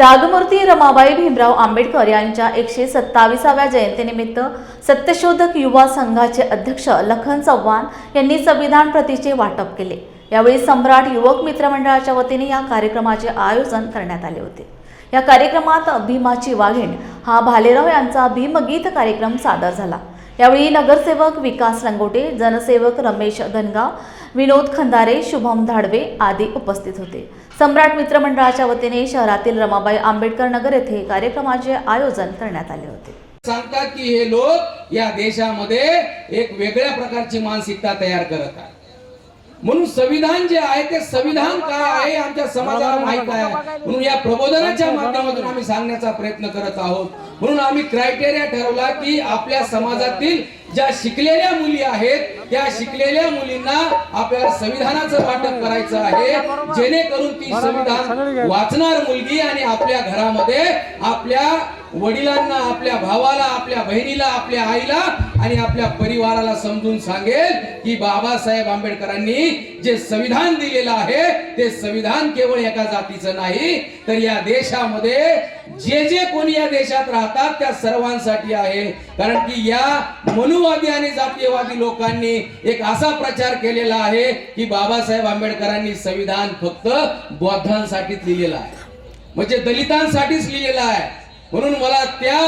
त्यागमूर्ती रमाबाई भीमराव आंबेडकर यांच्या एकशे सत्ताविसाव्या जयंतीनिमित्त सत्यशोधक युवा संघाचे अध्यक्ष लखन चव्हाण यांनी संविधान प्रतीचे वाटप केले. यावेळी सम्राट युवक मित्र मंडळाच्या वतीने या कार्यक्रमाचे आयोजन करण्यात आले होते. या कार्यक्रमात भीमाची वाघीण हा भालेराव यांचा भीमगीत कार्यक्रम सादर झाला. यावेळी नगरसेवक विकास रंगोटे जनसेवक रमेश धनगाव विनोद खंदारे शुभम धाडवे आदी उपस्थित होते. सम्राट मित्रमंडळाच्या वतीने शहरातील रमाबाई आंबेडकर नगर येथे कार्यक्रमाचे आयोजन करण्यात आले होते. सांगतात की हे लोक या देशामध्ये एक वेगळ्या प्रकारची मानसिकता तयार करत आहे म्हणून संविधान जे आहे ते संविधान काय आहे आमच्या समाजाला माहीत आहे. म्हणून या प्रबोधनाच्या माध्यमातून आम्ही सांगण्याचा प्रयत्न करत आहोत. म्हणून आम्ही क्रायटेरिया ठरवला की आपल्या समाजातील ज्या शिकलेल्या मुली आहेत त्या शिकलेल्या मुलींना आपल्याला संविधानाचं वाटप करायचं आहे. जेणेकरून ती संविधान वाचणार मुलगी आणि आपल्या घरामध्ये आपल्या वडिलांना आपल्या भावाला आपल्या बहिणीला आपल्या आईला आणि आपल्या परिवाराला समजून सांगेल की बाबासाहेब आंबेडकरांनी जे संविधान दिलेलं आहे ते संविधान केवळ एका जातीचं नाही तर या देशामध्ये जे जे कोणी या देशात राहतात त्या सर्वांसाठी आहे. कारण की या मनुवादी आणि जातीयवादी लोकांनी एक असा प्रचार केलेला आहे की बाबासाहेब आंबेडकरांनी संविधान फक्त बौद्धांसाठीच लिहिलेलं आहे. म्हणजे दलितांसाठीच लिहिलेलं आहे. म्हणून मला त्या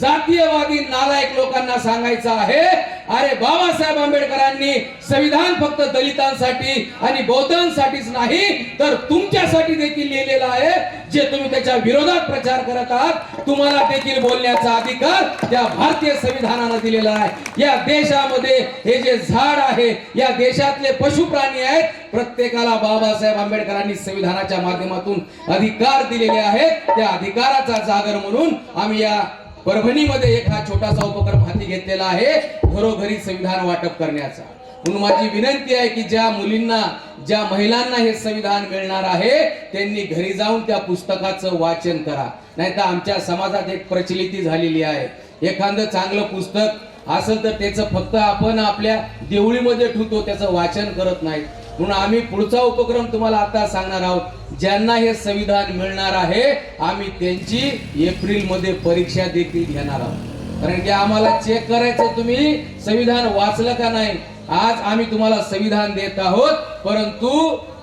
जातीयवादी नालायक लोकांना सांगायचं आहे अरे बाबासाहेब आंबेडकरांनी संविधान फक्त दलितांसाठी आणि बौद्धांसाठीच नाही तर तुमच्यासाठी देखील लिहिलेलं आहे जे तुम्ही त्याच्या विरोधात प्रचार करत आहात तुम्हाला देखील बोलण्याचा अधिकार त्या भारतीय संविधानानं दिलेला आहे. या देशामध्ये हे जे झाड आहे या देशातले पशु प्राणी आहेत प्रत्येकाला बाबासाहेब आंबेडकरांनी संविधानाच्या माध्यमातून अधिकार दिलेले आहेत. त्या अधिकाराचा जागर म्हणून आम्ही या परभणीमध्ये एक हा छोटासा उपक्रम हाती घेतलेला आहे घरोघरी संविधान वाटप करण्याचा. म्हणून माझी विनंती आहे की ज्या मुलींना ज्या महिलांना हे संविधान मिळणार आहे त्यांनी घरी जाऊन त्या पुस्तकाचं वाचन करा. नाहीतर आमच्या समाजात एक प्रचलिती झालेली आहे. एखादं चांगलं पुस्तक असेल तर त्याचं फक्त आपण आपल्या देवळीमध्ये ठेवतो त्याचं वाचन करत नाही. म्हणून आम्ही पुढचा उपक्रम तुम्हाला आता सांगणार आहोत. ज्यांना हे संविधान मिळणार आहे आम्ही त्यांची एप्रिलमध्ये परीक्षा देखील घेणार आहोत. कारण की आम्हाला चेक करायचं तुम्ही संविधान वाचलं का नाही? आज आम्ही तुम्हाला संविधान देत आहोत परंतु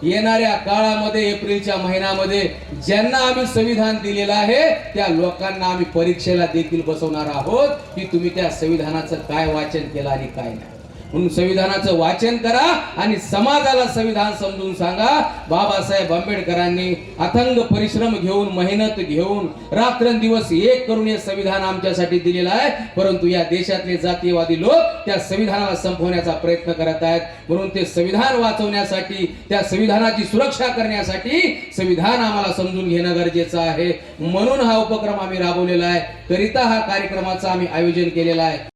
येणाऱ्या काळामध्ये एप्रिलच्या महिन्यामध्ये ज्यांना आम्ही संविधान दिलेलं आहे त्या लोकांना आम्ही परीक्षेला देखील बसवणार आहोत की तुम्ही त्या संविधानाचं काय वाचन केलं आणि काय नाही. म्हणून संविधानाचं वाचन करा आणि समाजाला संविधान समजून सांगा. बाबासाहेब आंबेडकरांनी अथंग परिश्रम घेऊन मेहनत घेऊन रात्रंदिवस एक करून हे संविधान आमच्यासाठी दिलेलं आहे. परंतु या देशातले जातीयवादी लोक त्या संविधानाला संपवण्याचा प्रयत्न करत आहेत. म्हणून ते संविधान वाचवण्यासाठी त्या संविधानाची सुरक्षा करण्यासाठी संविधान आम्हाला समजून घेणं गरजेचं आहे. म्हणून हा उपक्रम आम्ही राबवलेला आहे. करिता हा कार्यक्रमाचं आम्ही आयोजन केलेला आहे.